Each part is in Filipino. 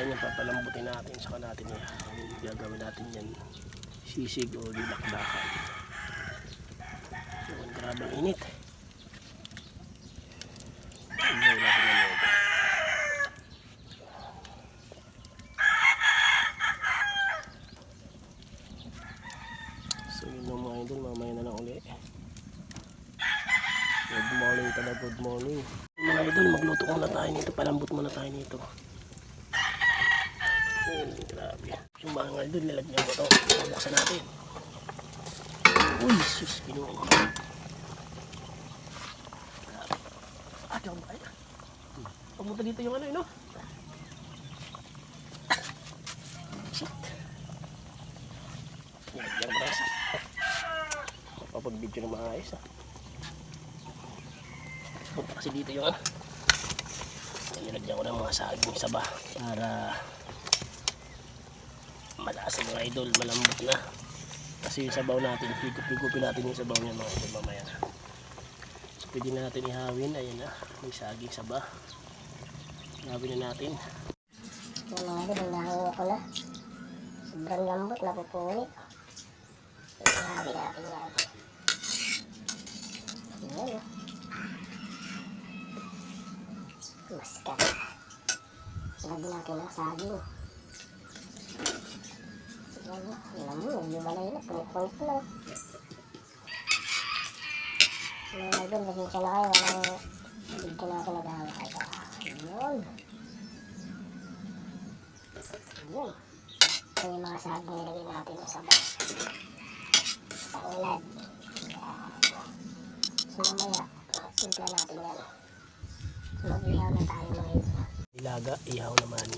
tayo niyan, papalambutin natin. Saka natin ihawin. Gagawin natin yan. Sisig o dilakdakan. Yun, grabe ang init. Ihaw natin logo. So yun lang mga idol, mamaya na lang uli. Good morning pala, good morning. Mga idol, magluto muna tayo nito, palambot muna tayo nito. Ayun, grabe. Yung mga idol, nilagyan ko to. Buksan natin. Uy, sus, kinuha ko. Ah, diyan ba? Pumunta dito yung ano, yun, no? Shit. Nilagyan ko na. Mapapag-video ng maayos, ah. Punta kasi dito yung ano. Nilagyan ko ng mga saging saba para malasa mga idol, malambot na. Kasi yung sabaw natin, higup-higupin natin yung sabaw niya mga idol mamaya na. So pwede na natin ihawin, ayun na, may saging saba. Ihawin na natin. Yung mga idol, nahango ko na. Sobrang lambot, napupuni. Sabi natin yan. Yan o. Maskat. Sabi natin ang saging. Alam mo, yung balay na, punit-punit na. Mga idol, pasensya na kayo. Walang hindi na ako nag-awa kayo. Yun. Yun. Ito yung mga saging nilagay natin sa. So mamaya, simpla natin yan. Mag-ihaw na tayo mga ito. Nilaga, ihaw naman.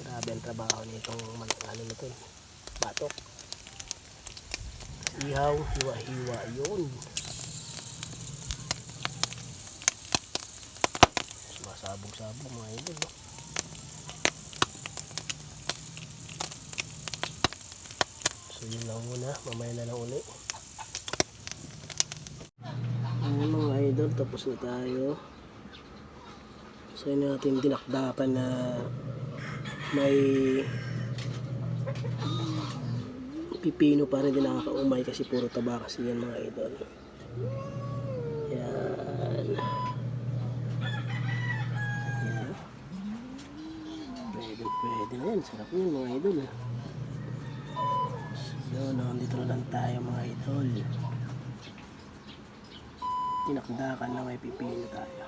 Grabe ang trabaho nitong man- ano na to. eh, Batok. Ihaw, hiwa-hiwa, yun. Sumasabog-sabog mga idol. No? So yun lang muna, mamaya na lang uli. Ayun mga idol, tapos na tayo. So yun natin dinakdakan na may pipino pa rin din nakakaumay kasi puro taba kasi yan mga idol. Yan. Yan. Pwede, pwede na yan. Sarap yun mga idol. So, nandito na lang tayo mga idol. Tinakdakan na may pipino tayo.